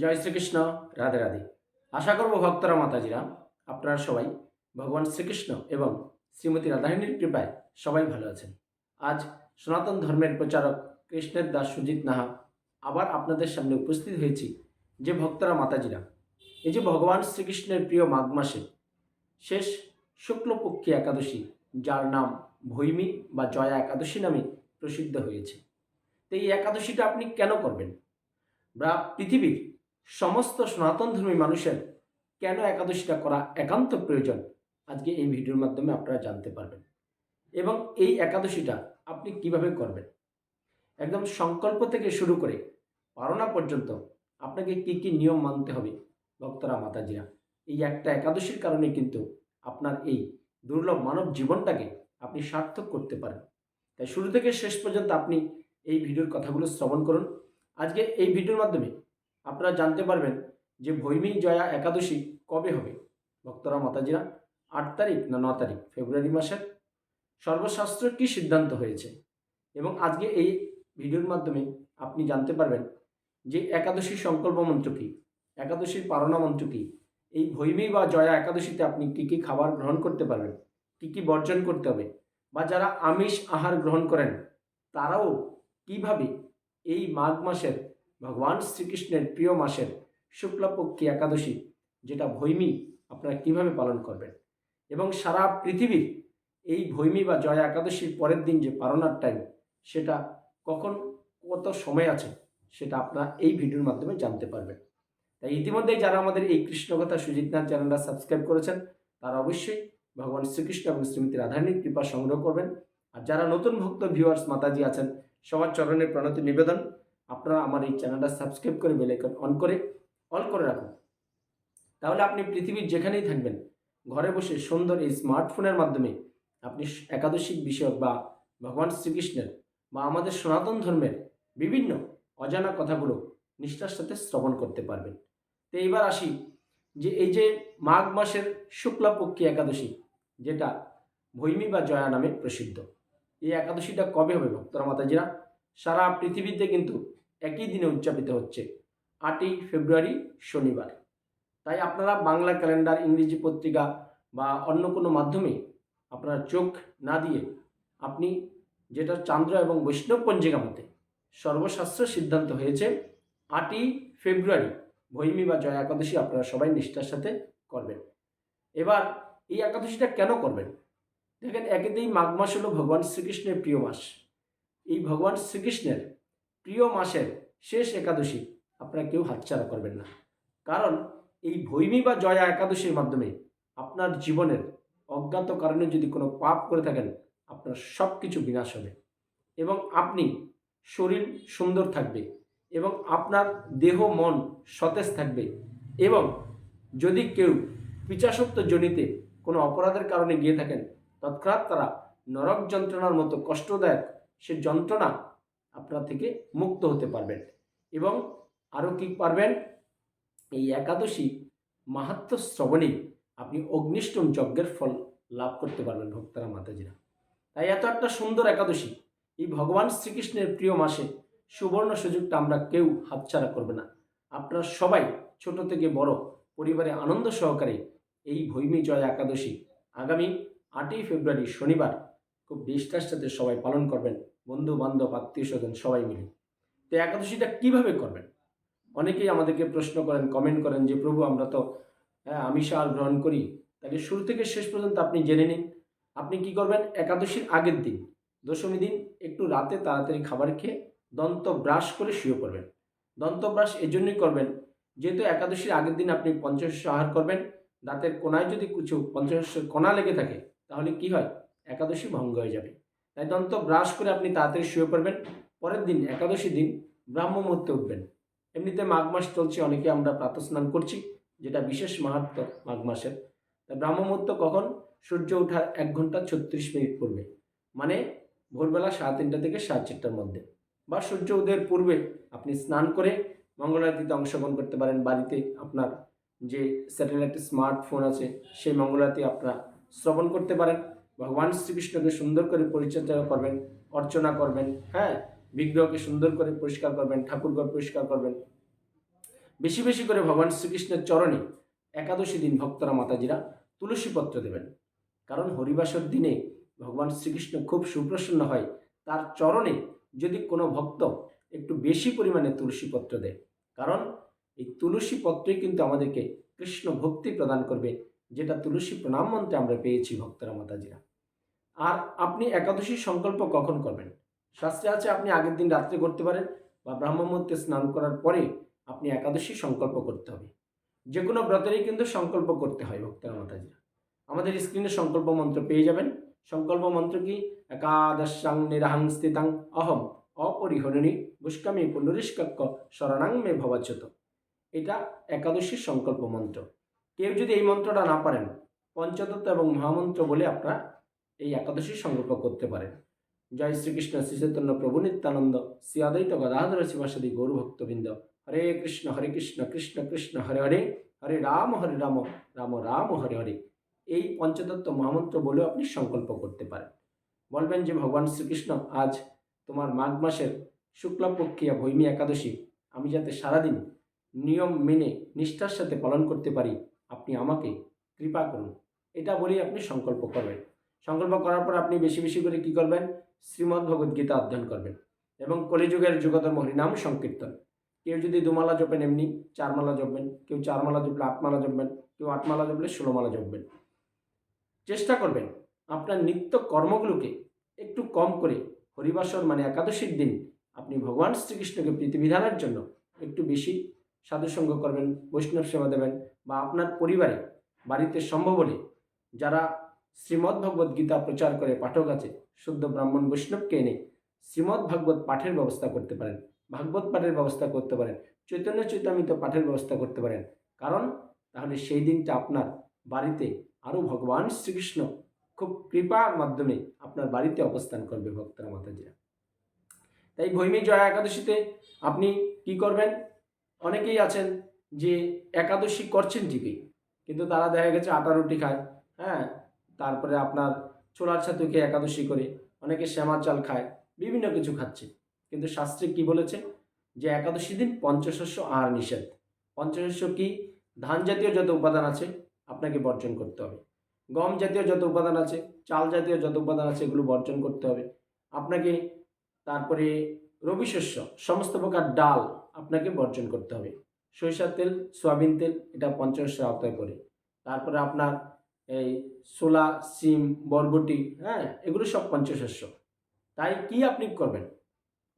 জয় শ্রীকৃষ্ণ, রাধে রাধে। আশা করব ভক্তরা, মাতাজিরা, আপনারা সবাই ভগবান শ্রীকৃষ্ণ এবং শ্রীমতী রাধারানীর কৃপায় সবাই ভালো আছেন। আজ সনাতন ধর্মের প্রচারক কৃষ্ণের দাস সুজিত নাহা আবার আপনাদের সামনে উপস্থিত হয়েছি যে ভক্তরা, মাতাজিরা। এই যে ভগবান শ্রীকৃষ্ণের প্রিয় মাঘ মাসে শেষ শুক্লপক্ষী একাদশী, যার নাম ভৈমী বা জয়া একাদশী নামে প্রসিদ্ধ হয়েছে। তো এই একাদশীটা আপনি কেন করবেন? বা পৃথিবীর সমস্ত সনাতন ধর্মী মানুষের কেন একাদশীটা করা একান্ত প্রয়োজন? আজকে এই ভিডিওর মাধ্যমে আপনারা জানতে পারবেন। এবং এই একাদশীটা আপনি কীভাবে করবেন? একদম সংকল্প থেকে শুরু করে পারণা পর্যন্ত আপনাকে কি কি নিয়ম মানতে হবে ভক্তরা, মাতাজিরা? এই একটা একাদশীর কারণে কিন্তু আপনার এই দুর্লভ মানব জীবনটাকে আপনি সার্থক করতে পারেন। তাই শুরু থেকে শেষ পর্যন্ত আপনি এই ভিডিওর কথাগুলো শ্রবণ করুন। আজকে এই ভিডিওর মাধ্যমে আপনারা জানতে পারবেন যে ভৈমী জয়া একাদশী কবে হবে। ভক্তরা, মাতাজিরা, আট তারিখ না ন তারিখ, ফেব্রুয়ারি মাসের সর্বশাস্ত্র কী সিদ্ধান্ত হয়েছে? এবং আজকে এই ভিডিওর মাধ্যমে আপনি জানতে পারবেন যে একাদশী সংকল্প মন্ত্র কী? একাদশীর পারণা মন্ত্র কী? এই ভৈমী বা জয়া একাদশীতে আপনি কী কী খাবার গ্রহণ করতে পারবেন? কী কী বর্জন করতে হবে? বা যারা আমিষ আহার গ্রহণ করেন, তারাও কীভাবে এই মাঘ মাসের ভগবান শ্রীকৃষ্ণের প্রিয় মাসের শুক্লপক্ষী একাদশী, যেটা ভৈমী আপনারা কীভাবে পালন করবেন? এবং সারা পৃথিবীর এই ভৈমী বা জয়া একাদশীর পরের দিন যে পালনার টাইম সেটা কখন কত সময় আছে, সেটা আপনারা এই ভিডিওর মাধ্যমে জানতে পারবেন। তাই ইতিমধ্যেই যারা আমাদের এই কৃষ্ণকথা সুজিতনাথ চ্যানেলটা সাবস্ক্রাইব করেছেন, তারা অবশ্যই ভগবান শ্রীকৃষ্ণ এবং শ্রীমতী রাধারণীর কৃপা সংগ্রহ করবেন। আর যারা নতুন ভক্ত ভিউয়ার্স মাতাজি আছেন, সবার চরণের প্রণতি নিবেদন। আপনারা আমার এই চ্যানেলটা সাবস্ক্রাইব করে বেলাইকন অন করে, অল করে রাখুন। তাহলে আপনি পৃথিবীর যেখানেই থাকবেন, ঘরে বসে সুন্দর এই স্মার্টফোনের মাধ্যমে আপনি একাদশিক বিষয়ক বা ভগবান শ্রীকৃষ্ণের বা আমাদের সনাতন ধর্মের বিভিন্ন অজানা কথাগুলো নিষ্ঠার সাথে শ্রবণ করতে পারবেন। তো এইবার আসি যে এই যে মাঘ মাসের শুক্লাপক্ষী একাদশী, যেটা ভৈমী বা জয়া নামে প্রসিদ্ধ। এই একাদশীটা কবে হবে, ভক্তরা মাতাজিরা? সারা পৃথিবীতে কিন্তু একই দিনে উদযাপিত হচ্ছে। আটই ফেব্রুয়ারি শনিবার। তাই আপনারা বাংলা ক্যালেন্ডার, ইংরেজি পত্রিকা বা অন্য কোনো মাধ্যমে আপনার চোখ না দিয়ে আপনি যেটা চান্দ্র এবং বৈষ্ণব পঞ্জিকা মতে সর্বশাস্ত্র সিদ্ধান্ত হয়েছে, আটই ফেব্রুয়ারি ভৈমী বা জয়া একাদশী আপনারা সবাই নিষ্ঠার সাথে করবেন। এবার এই একাদশীটা কেন করবেন? দেখেন, একেতেই মাঘ মাস হলো ভগবান শ্রীকৃষ্ণের প্রিয় মাস। এই ভগবান শ্রীকৃষ্ণের প্রিয় মাসের শেষ একাদশী আপনারা কেউ হাতছাড়া করবেন না। কারণ এই ভৈমী বা জয়া একাদশীর মাধ্যমে আপনার জীবনের অজ্ঞাত কারণে যদি কোনো পাপ করে থাকেন, আপনার সব কিছু বিনাশ হবে। এবং আপনি শরীর সুন্দর থাকবে এবং আপনার দেহ, মন সতেজ থাকবে এবং যদি কেউ পিচাসত্ব জনিতে কোনো অপরাধের কারণে গিয়ে থাকেন, তৎক্ষণাৎ তারা নরক যন্ত্রণার মতো কষ্টদায়ক সে যন্ত্রণা আপনার থেকে মুক্ত হতে পারবেন। এবং আরও কি পারবেন? এই একাদশী মাহাত্ম শ্রবণে আপনি অগ্নিষ্টম যজ্ঞের ফল লাভ করতে পারবেন ভক্তরা, মাতাজিরা। তাই এত একটা সুন্দর একাদশী। এই ভগবান শ্রীকৃষ্ণের প্রিয় মাসে সুবর্ণ সুযোগটা আমরা কেউ হাতছাড়া করবে না। আপনারা সবাই ছোট থেকে বড় পরিবারে আনন্দ সহকারে এই ভৈমী জয় একাদশী আগামী আটই ফেব্রুয়ারি শনিবার খুব নিষ্ঠার সাথে সবাই পালন করবেন বন্ধু বান্ধব আত্মীয় স্বজন সবাই মিলে। তো একাদশীটা কীভাবে করবেন? অনেকেই আমাদেরকে প্রশ্ন করেন কমেন্ট করেন যে, প্রভু, আমরা তো হ্যাঁ আমিষ আহার গ্রহণ করি। তাহলে শুরু থেকে শেষ পর্যন্ত আপনি জেনে নিন। আপনি কি করবেন? একাদশীর আগের দিন, দশমী দিন, একটু রাতে তাড়াতাড়ি খাবার খেয়ে দন্ত ব্রাশ করে শুয়ে পড়বেন। দন্ত ব্রাশ এই জন্যই করবেন, যেহেতু একাদশীর আগের দিন আপনি পঞ্চশস্য আহার করবেন। দাঁতের কোনায় যদি কিছু পঞ্চশস্যের কোনা লেগে থাকে, তাহলে কি হয়? একাদশী ভঙ্গ হয়ে যাবে। তাই দন্ত ব্রাশ করে আপনি তাড়াতাড়ি শুয়ে পড়বেন। পরের দিন, একাদশী দিন ব্রাহ্ম মুহূর্তে উঠবেন। এমনিতে মাঘ মাস চলছে, অনেকে আমরা প্রাতঃস্নান করছি, যেটা বিশেষ মাহাত্ম মাঘ মাসের। তা ব্রাহ্ম মুহূর্ত কখন? সূর্য ওঠার এক ঘণ্টা ছত্রিশ মিনিট পূর্বে। মানে ভোরবেলা সাড়ে তিনটা থেকে সাড়ে চারটার মধ্যে। বা সূর্য উদয়ের পূর্বে আপনি স্নান করে মঙ্গলারতিতে অংশগ্রহণ করতে পারেন। বাড়িতে আপনার যে স্যাটেলাইট স্মার্টফোন আছে, সেই মঙ্গলারতি আপনারা শ্রবণ করতে পারেন। ভগবান শ্রীকৃষ্ণকে সুন্দর করে পরিচর্যা করবেন, অর্চনা করবেন হ্যাঁ? বিগ্রহকে সুন্দর করে পরিষ্কার করবেন, ঠাকুরঘর পরিষ্কার করবেন। বেশি বেশি করে ভগবান শ্রীকৃষ্ণের চরণে একাদশী দিন ভক্তরা মাতাজিরা তুলসী পত্র দেবেন। কারণ হরিবাসর দিনে ভগবান শ্রীকৃষ্ণ খুব সুপ্রসন্ন হয়, তার চরণে যদি কোনো ভক্ত একটু বেশি পরিমাণে তুলসী পত্র দেয়। কারণ এই তুলসী পত্রই কিন্তু আমাদেরকে কৃষ্ণ ভক্তি প্রদান করবে যেটা তুলসী প্রণাম মন্ত্রে আমরা পেয়েছি ভক্তরা মাতাজিরা। আর আপনি একাদশী সংকল্প কখন করবেন? শাস্ত্রে আছে আপনি আগের দিন রাত্রে করতে পারেন বা ব্রাহ্মমূর্তে স্নান করার পরে আপনি একাদশী সংকল্প করতে হবে। যে কোনো ব্রতেরই কিন্তু সংকল্প করতে হয় ভক্তরা মাতাজিরা। আমাদের স্ক্রিনে সংকল্প মন্ত্র পেয়ে যাবেন। সংকল্প মন্ত্র কি? একাদশাং নিরাহাং স্থিতাং অহম অপরিহরণী বুষ্কামি পুনরিষ্কাক্য শরণাং মে ভবাচ্যুত। এটা একাদশীর সংকল্প মন্ত্র। কেউ যদি এই মন্ত্রটা না পারেন পঞ্চতত্ত্ব এবং মহামন্ত্র বলে আপনারা এই একাদশীর সংকল্প করতে পারেন। জয় শ্রীকৃষ্ণ শ্রী চৈতন্য প্রভু নিত্যানন্দ, শ্রী অদ্বৈত গদাধর শিবাসাদি গৌরভক্তবৃন্দ হরে কৃষ্ণ হরে কৃষ্ণ কৃষ্ণ কৃষ্ণ, হরে হরে হরে রাম হরে রাম রাম রাম, হরে হরে। এই পঞ্চতত্ত্ব মহামন্ত্র বলেও আপনি সংকল্প করতে পারেন। বলবেন যে, ভগবান শ্রীকৃষ্ণ, আজ তোমার মাঘ মাসের শুক্লাপক্ষিয়া ভৈমী একাদশী, আমি যাতে সারাদিন নিয়ম মেনে নিষ্ঠার সাথে পালন করতে পারি আপনি আমাকে কৃপা করুন। এটা বলেই আপনি সংকল্প করবেন। সংকল্প করার পর আপনি বেশি বেশি করে কি করবেন? শ্রীমদ্ ভগবদ গীতা অধ্যয়ন করবেন এবং কলিযুগের যুগধর্ম হরিনাম সংকীর্তন। কেউ যদি দুমালা জপেন এমনি, চারমালা জপবেন, কেউ চারমালা জপলে আটমালা জপবেন, কেউ আটমালা জপলে ষোলোমালা জপবেন। চেষ্টা করবেন আপনার নিত্য কর্মগুলোকে একটু কম করে হরিবাসর মানে একাদশীর দিন আপনি ভগবান শ্রীকৃষ্ণকে প্রীতিবিধানের জন্য একটু বেশি সাধুসঙ্গ করবেন, বৈষ্ণব সেবা দেবেন বা আপনার পরিবারে বাড়িতে সম্ভব হলে যারা শ্রীমদ্ ভগবত গীতা প্রচার করে, পাঠক আছে, শুদ্ধ ব্রাহ্মণ বৈষ্ণবকে এনে শ্রীমদ্ ভাগবত পাঠের ব্যবস্থা করতে পারেন, ভাগবত পাঠের ব্যবস্থা করতে পারেন, চৈতন্য চৈতামিত পাঠের ব্যবস্থা করতে পারেন। কারণ তাহলে সেই দিনটা আপনার বাড়িতে আরও ভগবান শ্রীকৃষ্ণ খুব কৃপার মাধ্যমে আপনার বাড়িতে অবস্থান করবে ভক্তরা মাতাজিরা। তাই ভৈমী জয়া একাদশীতে আপনি কি করবেন? অনেকেই আছেন যে একাদশী করছেন ঠিকই, কিন্তু তারা দেখা গেছে আটা রুটি খায় হ্যাঁ? তারপরে আপনার ছোলার ছাতুকে একাদশী করে অনেকে শ্যামা চাল খায়, বিভিন্ন কিছু খাচ্ছে। কিন্তু শাস্ত্রে কি বলেছে? যে একাদশী দিন পঞ্চশস্য আর নিষেধ। পঞ্চশস্য কি? ধান জাতীয় যত উপাদান আছে আপনাকে বর্জন করতে হবে। গম জাতীয় যত উপাদান আছে, চাল জাতীয় যত উপাদান আছে এগুলো বর্জন করতে হবে। আপনাকে তারপরে রবি শস্য সমস্ত প্রকার ডাল আপনাকে বর্জন করতে হবে। সরিষার তেল, সয়াবিন তেল, এটা পঞ্চশস্যের আওতায় পড়ে তারপরে আপনার এই ছোলা, সিম, বরবটি হ্যাঁ এগুলো সব পঞ্চশস্য তাই কি আপনি করবেন?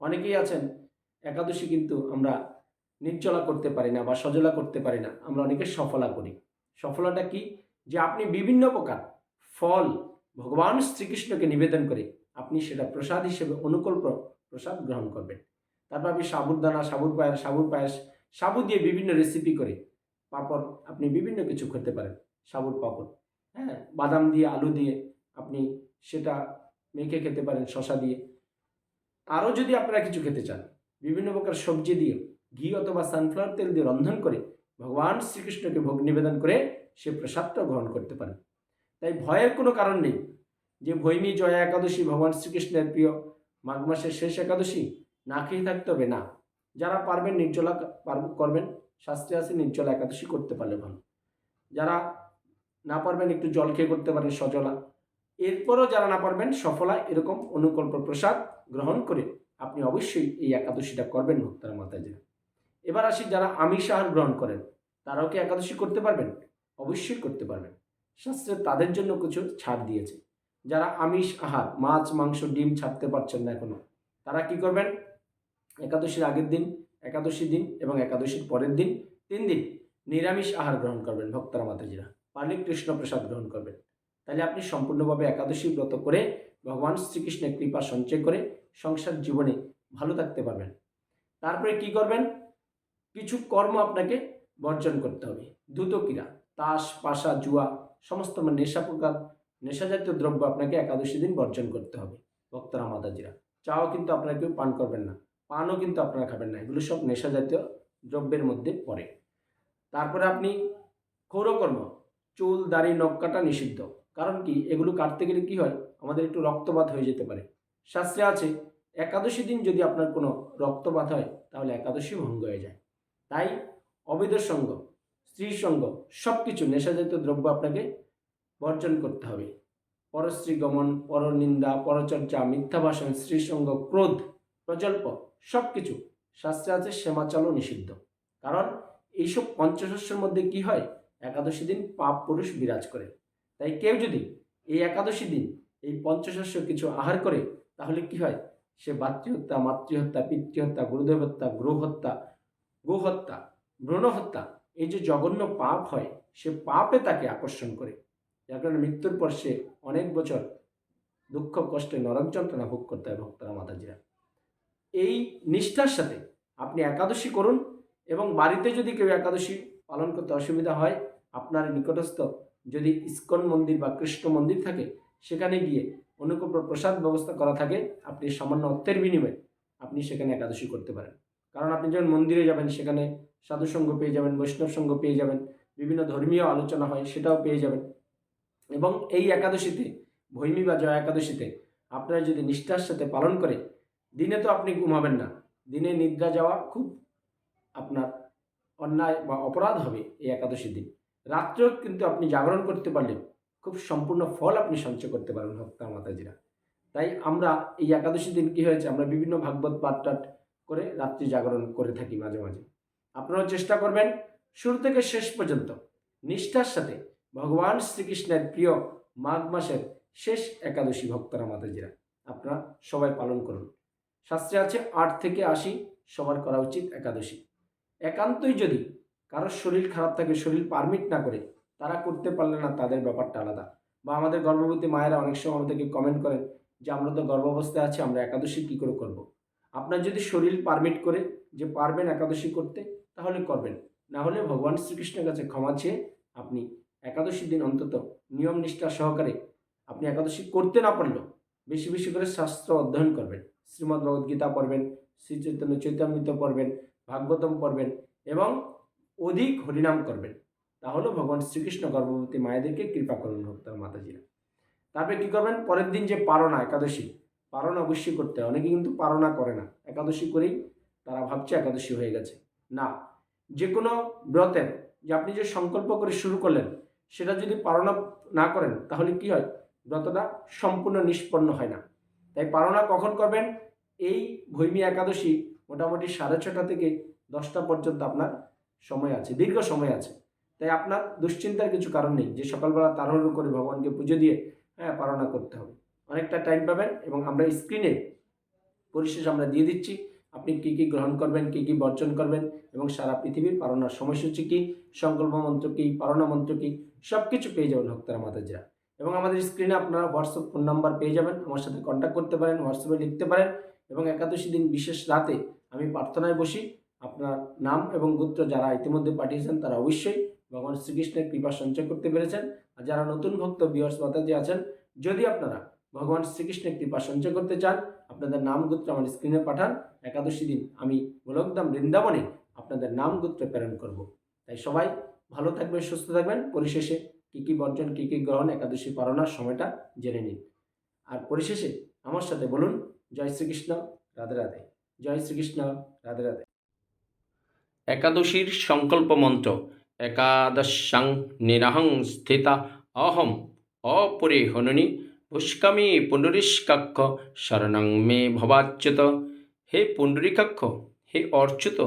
অনেকেই আছেন, একাদশী কিন্তু আমরা নির্জলা করতে পারি না বা সজলা করতে পারি না। আমরা অনেকে সফলা করি। সফলাটা কি? যে আপনি বিভিন্ন প্রকার ফল ভগবান শ্রীকৃষ্ণকে নিবেদন করে আপনি সেটা প্রসাদ হিসেবে, অনুকূল প্র- প্রসাদ গ্রহণ করবেন। তারপর আপনি সাবুদানা সাবুর পায়েস সাবুর পায়েস, সাবু দিয়ে বিভিন্ন রেসিপি করে। পাঁপড়, আপনি বিভিন্ন কিছু খেতে পারেন, সাবুর পাঁপড়। হ্যাঁ বাদাম দিয়ে, আলু দিয়ে আপনি সেটা মেখে খেতে পারেন শশা দিয়ে। আরও যদি আপনারা কিছু খেতে চান, বিভিন্ন প্রকার সবজি দিয়ে ঘি অথবা সানফ্লাওয়ার তেল দিয়ে রন্ধন করে ভগবান শ্রীকৃষ্ণকে ভোগ নিবেদন করে সে প্রসাদটা গ্রহণ করতে পারেন। তাই ভয়ের কোনো কারণ নেই যে ভৈমী জয়া একাদশী ভগবান শ্রীকৃষ্ণের প্রিয় মাঘ মাসের শেষ একাদশী না খেয়ে থাকতে হবে, না। যারা পারবেন নির্জলা করবেন শাস্ত্রে আছে, নির্জলা একাদশী করতে পারলে ভালো। যারা না পারবেন, একটু জল খেয়ে করতে পারেন, সজলা। এরপরও যারা না পারবেন, সফলা এরকম অনুকল্প প্রসাদ গ্রহণ করে আপনি অবশ্যই এই একাদশীটা করবেন, ভক্তারা মাতাজিরা। এবার আসি যারা আমিষ আহার গ্রহণ করেন, তারাও কি একাদশী করতে পারবেন? অবশ্যই করতে পারবেন। শাস্ত্রে তাদের জন্য কিছু ছাড় দিয়েছে। যারা আমিষ আহার, মাছ, মাংস, ডিম ছাড়তে পারছেন না এখনও, তারা কি করবেন? একাদশীর আগের দিন, একাদশী দিন এবং একাদশীর পরের দিন, তিন দিন নিরামিষ আহার গ্রহণ করবেন ভক্তরা, মাতাজিরা। পারলে কৃষ্ণ প্রসাদ গ্রহণ করবেন। তাহলে আপনি সম্পূর্ণভাবে একাদশী ব্রত করে ভগবান শ্রীকৃষ্ণের কৃপা সঞ্চয় করে সংসার জীবনে ভালো থাকতে পারবেন। তারপরে কি করবেন? কিছু কর্ম আপনাকে বর্জন করতে হবে। দ্রুত ক্রীড়া তাস, পাশা, জুয়া, সমস্ত মানে নেশা প্রকার, নেশাজাতীয় দ্রব্য আপনাকে একাদশী দিন বর্জন করতে হবে। ভক্তরা, মাতাজিরা, চাও কিন্তু আপনারা কেউ পান করবেন না। পানও কিন্তু আপনারা খাবেন না। এগুলো সব নেশাজাতীয় দ্রব্যের মধ্যে পড়ে। তারপরে আপনি ক্ষৌরকর্ম, চুল, দাড়ি, নখ কাটা নিষিদ্ধ। কারণ কি? এগুলো কাটতে গেলে কি হয়? আমাদের একটু রক্তপাত হয়ে যেতে পারে। শাস্ত্রে আছে, একাদশী দিন যদি আপনার কোনো রক্তপাত হয়, তাহলে একাদশী ভঙ্গ হয়ে যায়। তাই অবৈধ সঙ্গ স্ত্রী সঙ্গ সব কিছু নেশাজাতীয় দ্রব্য আপনাকে বর্জন করতে হবে। পরশ্রী গমন, পরনিন্দা, পরচর্চা, মিথ্যা ভাষণ স্ত্রীসঙ্গ ক্রোধ, প্রজল্প সব কিছু শাস্ত্রে আছে সেমাচালও নিষিদ্ধ। কারণ এইসব পঞ্চশস্যের মধ্যে কি হয়? একাদশী দিন পাপ পুরুষ বিরাজ করে। তাই কেউ যদি এই একাদশী দিন এই পঞ্চশস্য কিছু আহার করে, তাহলে কি হয়? সে বাতৃহত্যা মাতৃহত্যা, পিতৃহত্যা গুরুদেব হত্যা গৃহ হত্যা গোহত্যা ভ্রূণ হত্যা এই যে জঘন্য পাপ হয়, সে পাপে তাকে আকর্ষণ করে। যার কারণে মৃত্যুর পর সে অনেক বছর দুঃখ, কষ্টে নরক যন্ত্রণা ভোগ করতে হয় ভক্তরা, মাতাজিরা। এই নিষ্ঠার সাথে আপনি একাদশী করুন এবং বাড়িতে যদি কেউ একাদশী পালন করতে অসুবিধা হয়, আপনার নিকটস্থ যদি ইস্কন মন্দির বা কৃষ্ণ মন্দির থাকে, সেখানে গিয়ে অনুকূল প্রসাদ ব্যবস্থা করা থাকে, আপনি সামান্য অর্থের বিনিময়ে আপনি সেখানে একাদশী করতে পারেন। কারণ আপনি যখন মন্দিরে যাবেন, সেখানে সাধুসঙ্গ পেয়ে যাবেন, বৈষ্ণব সঙ্গ পেয়ে যাবেন, বিভিন্ন ধর্মীয় আলোচনা হয়, সেটাও পেয়ে যাবেন। এবং এই একাদশীতে, ভৈমী বা জয়া একাদশীতে আপনারা যদি নিষ্ঠার সাথে পালন করে দিনে তো আপনি ঘুমাবেন না। দিনে নিদ্রা যাওয়া খুব আপনার অন্যায় বা অপরাধ হবে এই একাদশী দিন। রাত্রেও কিন্তু আপনি জাগরণ করতে পারলে খুব সম্পূর্ণ ফল আপনি সঞ্চয় করতে পারবেন ভক্তা মাতাজিরা। তাই আমরা এই একাদশী দিন কি হয়েছে, আমরা বিভিন্ন ভাগবত পাঠ টাঠ করে রাত্রি জাগরণ করে থাকি মাঝে মাঝে। আপনারাও চেষ্টা করবেন শুরু থেকে শেষ পর্যন্ত নিষ্ঠার সাথে ভগবান শ্রীকৃষ্ণের প্রিয় মাঘ মাসের শেষ একাদশী ভক্তরা মাতাজিরা, আপনারা সবাই পালন করুন। শাস্ত্রে আছে আট থেকে আশি, সবার করা উচিত একাদশী। একান্তই যদি কারোর শরীর খারাপ থাকে, শরীর পারমিট না করে, তারা করতে পারলে না, তাদের ব্যাপারটা আলাদা। বা আমাদের গর্ভবতী মায়েরা অনেক সময় আমাদেরকে কমেন্ট করেন যে, আমরা তো গর্ভাবস্থায় আছি, আমরা একাদশী কী করে করব। আপনার যদি শরীর পারমিট করে যে, পারবেন একাদশী করতে, তাহলে করবেন। না হলে ভগবান শ্রীকৃষ্ণের কাছে ক্ষমা চেয়ে আপনি একাদশী দিন অন্তত নিয়ম নিষ্ঠা সহকারে আপনি একাদশী করতে না পারলেও বেশি বেশি করে শাস্ত্র অধ্যয়ন করবেন। শ্রীমদ্ ভগবদ্গীতা পড়বেন শ্রী চৈতন্য চৈতামৃত পড়বেন, ভাগবতম পড়বেন এবং অধিক হরিনাম করবেন। তাহলে ভগবান শ্রীকৃষ্ণ গর্ভবতী মায়েদেরকে কৃপা করুন ভক্তার মাতাজিরা। তারপরে কী করবেন? পরের দিন যে পারনা একাদশী পারনা অবশ্যই করতে হয়। অনেকে কিন্তু পারনা করে না। একাদশী করেই তারা ভাবছে একাদশী হয়ে গেছে। না যে কোনো ব্রতের যে আপনি যে সংকল্প করে শুরু করলেন, সেটা যদি পালনা না করেন, তাহলে কি হয়? ব্রতটা সম্পূর্ণ নিষ্পন্ন হয় না। তাই পালনা কখন করবেন? এই ভৈমী একাদশী মোটামুটি সাড়ে ছটা থেকে দশটা পর্যন্ত আপনার সময় আছে, দীর্ঘ সময় আছে। তাই আপনার দুশ্চিন্তার কিছু কারণ নেই, যে সকালবেলা তাড়াহুড়ো করে ভগবানকে পুজো দিয়ে হ্যাঁ পালনা করতে হবে। অনেকটা টাইম পাবেন এবং আমরা স্ক্রিনে পরিশেষ আমরা দিয়ে দিচ্ছি, আপনি কী কী গ্রহণ করবেন, কী কী বর্জন করবেন এবং সারা পৃথিবীর পালনার সময়সূচি কী, সংকল্প মন্ত্র কী, পালনা মন্ত্র কী সব কিছু পেয়ে যাবেন ভক্তরা মাতাজিরা। এবং আমাদের স্ক্রিনে আপনারা হোয়াটসঅ্যাপ ফোন নাম্বার পেয়ে যাবেন। আমার সাথে কন্ট্যাক্ট করতে পারেন হোয়াটসঅ্যাপে লিখতে পারেন এবং একাদশী দিন বিশেষ রাতে আমি প্রার্থনায় বসি। আপনার নাম এবং গোত্র যারা ইতিমধ্যে পাঠিয়েছেন তারা অবশ্যই ভগবান শ্রীকৃষ্ণের কৃপা সঞ্চয় করতে পেরেছেন। আর যারা নতুন ভক্ত বিহর্স মাতাজি আছেন, যদি আপনারা ভগবান শ্রীকৃষ্ণের কৃপা সঞ্চয় করতে চান, আপনাদের নাম গোত্র আমার স্ক্রিনে পাঠান। একাদশী দিন আমি গোলকধাম বৃন্দাবনে আপনাদের নাম গোত্র প্রেরণ করব। তাই সবাই ভালো থাকবেন, সুস্থ থাকবেন। পরিশেষে কী কী বর্জন, কী কী গ্রহণ একাদশী পালনার সময়টা জেনে নিন। আর পরিশেষে আমার সাথে বলুন, জয় শ্রীকৃষ্ণ, রাধে রাধে। জয় শ্রীকৃষ্ণ, রাধে রাধে। একাদশীর সংকল্প মন্ত্র, একাদশাং নিরাহং স্থিতা অহম অপরে হননি পুষ্কামি পুণ্ডরীষ্কাক্ষ শরণং মে ভবাচ্যুত। হে পুণ্ডরীকাক্ষ হে অর্চ্যুত,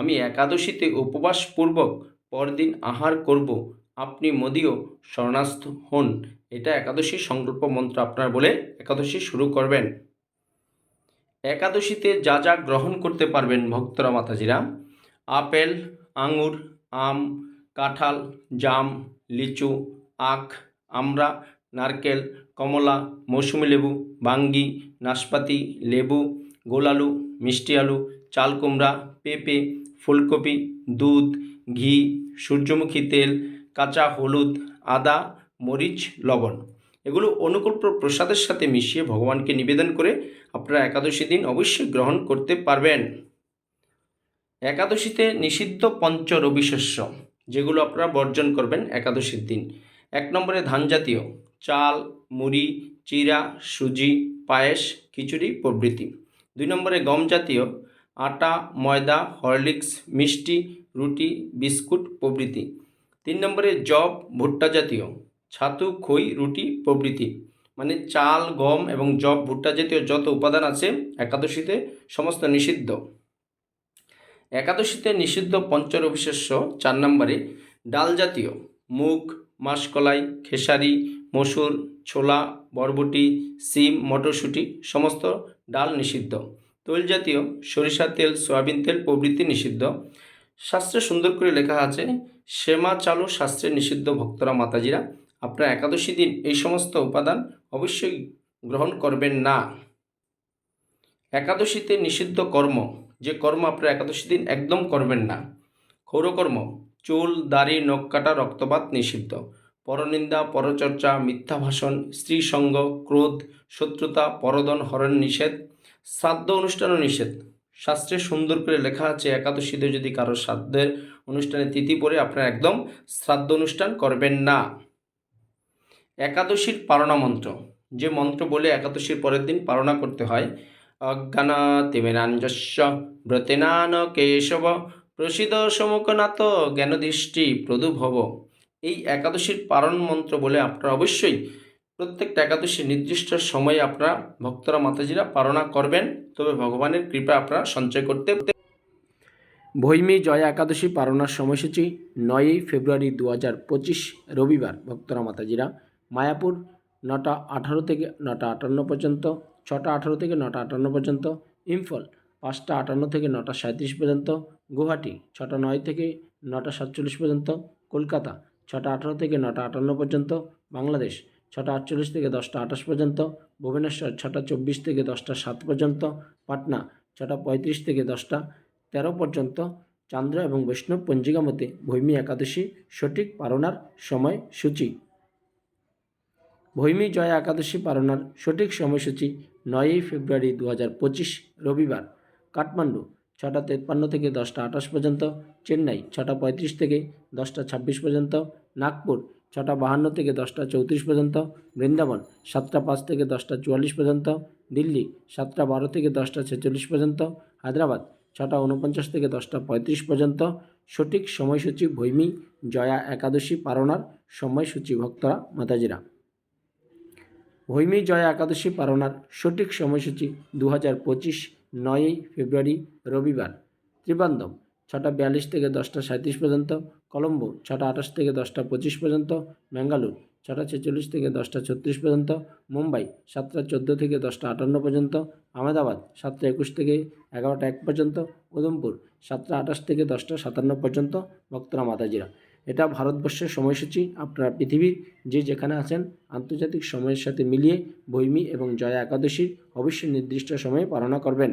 আমি একাদশীতে উপবাসপূর্বক পরদিন আহার করব আপনি মোদিও শরণাস্থ হন। এটা একাদশীর সংকল্প মন্ত্র আপনার বলে একাদশী শুরু করবেন। একাদশীতে যা যা গ্রহণ করতে পারবেন ভক্তরা, মাতাজিরা। আপেল, আঙুর, আম, কাঁঠাল, জাম, লিচু, আখ, আমড়া, নারকেল, কমলা, মৌসুমি লেবু, বাঙ্গি, নাশপাতি, লেবু গোলালু মিষ্টি আলু, চাল কুমড়া, পেঁপে, ফুলকপি, দুধ, ঘি, সূর্যমুখী তেল কাঁচা, হলুদ, আদা, মরিচ, লবণ। এগুলো অনুকূল প্রসাদের সাথে মিশিয়ে ভগবানকে নিবেদন করে আপনারা একাদশী দিন অবশ্যই গ্রহণ করতে পারবেন। একাদশীতে নিষিদ্ধ পঞ্চ রবিশস্য, যেগুলো আপনারা বর্জন করবেন একাদশীর দিন। এক নম্বরে ধান জাতীয় চাল, মুড়ি, চিরা, সুজি, পায়েস, খিচুড়ি, প্রভৃতি। দুই নম্বরে গম জাতীয় আটা, ময়দা, হরলিক্স, মিষ্টি, রুটি, বিস্কুট, প্রভৃতি। তিন নম্বরে জব, ভুট্টা জাতীয়। ছাতু, খই, রুটি, প্রভৃতি। মানে চাল, গম এবং জব, ভুট্টা জাতীয় যত উপাদান আছে একাদশীতে সমস্ত নিষিদ্ধ। একাদশীতে নিষিদ্ধ পঞ্চরবিশেষ্য চার নম্বরে ডাল জাতীয়। মুগ, মাসকলাই, খেসারি, মসুর, ছোলা, বরবটি, সিম, মটরশুঁটি সমস্ত ডাল নিষিদ্ধ। তৈল জাতীয় সরিষার তেল, সয়াবিন তেল প্রভৃতি নিষিদ্ধ। শাস্ত্রে সুন্দর করে লেখা আছে সেমা, চালু, শাস্ত্রে নিষিদ্ধ ভক্তরা, মাতাজিরা, আপনারা একাদশী দিন এই সমস্ত উপাদান অবশ্যই গ্রহণ করবেন না। একাদশীতে নিষিদ্ধ কর্ম, যে কর্ম আপনারা একাদশী দিন একদম করবেন না। ক্ষৌরকর্ম, চুল, দাড়ি, নখ কাটা, রক্তপাত নিষিদ্ধ। পরনিন্দা, পরচর্চা, মিথ্যা ভাষণ, স্ত্রী সঙ্গ, ক্রোধ, শত্রুতা, পরদন, হরণ নিষেধ, শ্রাদ্ধ অনুষ্ঠানও নিষেধ। শাস্ত্রে সুন্দর করে লেখা আছে, একাদশীতে যদি কারও শ্রাদ্ধের অনুষ্ঠানে তিথি পড়ে, আপনারা একদম শ্রাদ্ধ অনুষ্ঠান করবেন না। একাদশীর পারণা মন্ত্র। যে মন্ত্র বলে একাদশীর পরের দিন পারণা করতে হয়, অজ্ঞান তিমিরাঞ্জস্য ব্রতেনান কেশব প্রসিদ সমুখনাথ জ্ঞানদৃষ্টি প্রদুভব। এই একাদশীর পারণ মন্ত্র বলে আপনারা অবশ্যই প্রত্যেকটা একাদশীর নির্দিষ্ট সময়ে আপনারা ভক্তরা, মাতাজিরা পারণা করবেন। তবে ভগবানের কৃপা আপনারা সঞ্চয় করতে ভৈমী জয়া একাদশী পারণার সময়সূচি নয়ই ফেব্রুয়ারি দু হাজার পঁচিশ, রবিবার। ভক্তরা, মাতাজিরা, মায়াপুর নটা আঠারো থেকে নটা আটান্ন পর্যন্ত, ছটা আঠারো থেকে নটা আটান্ন পর্যন্ত, ইম্ফল পাঁচটা আটান্ন থেকে নটা সাঁত্রিশ পর্যন্ত, গুয়াহাটি ছটা নয় থেকে নটা সাতচল্লিশ পর্যন্ত, কলকাতা ছটা আঠারো থেকে নটা আটান্ন পর্যন্ত, বাংলাদেশ ছটা আটচল্লিশ থেকে দশটা আঠাশ পর্যন্ত, ভুবনেশ্বর ছটা চব্বিশ থেকে দশটা সাত পর্যন্ত, পাটনা ছটা পঁয়ত্রিশ থেকে দশটা তেরো পর্যন্ত, চান্দ্র এবং বৈষ্ণব পঞ্জিকা মতে ভৈমী একাদশী সঠিক পারণার সময় সূচি ভৈমী জয়া একাদশী পালনার সঠিক সময়সূচি নয়ই ফেব্রুয়ারি দু পঁচিশ, রবিবার। কাঠমান্ডু ছটা তেপ্পান্ন থেকে দশটা আঠাশ পর্যন্ত, চেন্নাই ছটা পঁয়ত্রিশ থেকে দশটা ছাব্বিশ পর্যন্ত, নাগপুর ছটা বাহান্ন থেকে দশটা চৌত্রিশ পর্যন্ত, বৃন্দাবন সাতটা পাঁচ থেকে দশটা চুয়াল্লিশ পর্যন্ত, দিল্লি সাতটা বারো থেকে দশটা ছেচল্লিশ পর্যন্ত, হায়দ্রাবাদ ছটা উনপঞ্চাশ থেকে দশটা পঁয়ত্রিশ পর্যন্ত, সঠিক সময়সূচি ভৈমী জয়া একাদশী পালনার সময়সূচি ভক্তরা মাতাজিরা। ভৈমী জয়া একাদশী পালনার সঠিক সময়সূচি দু হাজার পঁচিশ নয়ই ফেব্রুয়ারি রবিবার ত্রিবান্দম ছটা বিয়াল্লিশ থেকে দশটা সাঁত্রিশ পর্যন্ত, কলম্বো ছটা আঠাশ থেকে দশটা পঁচিশ পর্যন্ত ম্যাঙ্গালোর ছটা ছেচল্লিশ থেকে দশটা ছত্রিশ পর্যন্ত, মুম্বাই সাতটা চোদ্দ থেকে দশটা আটান্ন পর্যন্ত, আহমেদাবাদ সাতটা একুশ থেকে এগারোটা এক পর্যন্ত, উধমপুর সাতটা আঠাশ থেকে দশটা সাতান্ন পর্যন্ত ভক্তরা মাতাজিরা। এটা ভারতবর্ষের সময়সূচি, আপনারা পৃথিবীর যে যেখানে আছেন, আন্তর্জাতিক সময়ের সাথে মিলিয়ে বৈমী এবং জয়া একাদশীর অবশ্যই নির্দিষ্ট সময়ে পালনা করবেন।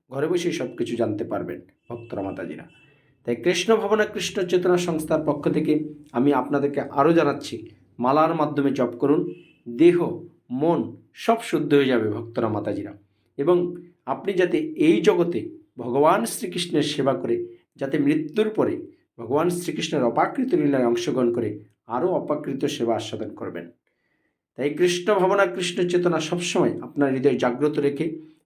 ঘরে বসেই সব কিছু জানতে পারবেন ভক্তরা মাতাজিরা। তাই কৃষ্ণ ভাবনা, কৃষ্ণ চেতনা সংস্থার পক্ষ থেকে আমি আপনাদেরকে আরও জানাচ্ছি, মালার মাধ্যমে জপ করুন, দেহ, মন সব শুদ্ধ হয়ে যাবে ভক্তরা মাতাজিরা। এবং আপনি যাতে এই জগতে ভগবান শ্রীকৃষ্ণের সেবা করে, যাতে মৃত্যুর পরে ভগবান শ্রীকৃষ্ণের অপাকৃত লীলায় অংশগ্রহণ করে আরও অপাকৃত সেবা আস্বাদন করবেন। তাই কৃষ্ণ ভাবনা, কৃষ্ণ চেতনা সবসময় আপনার হৃদয় জাগ্রত রেখে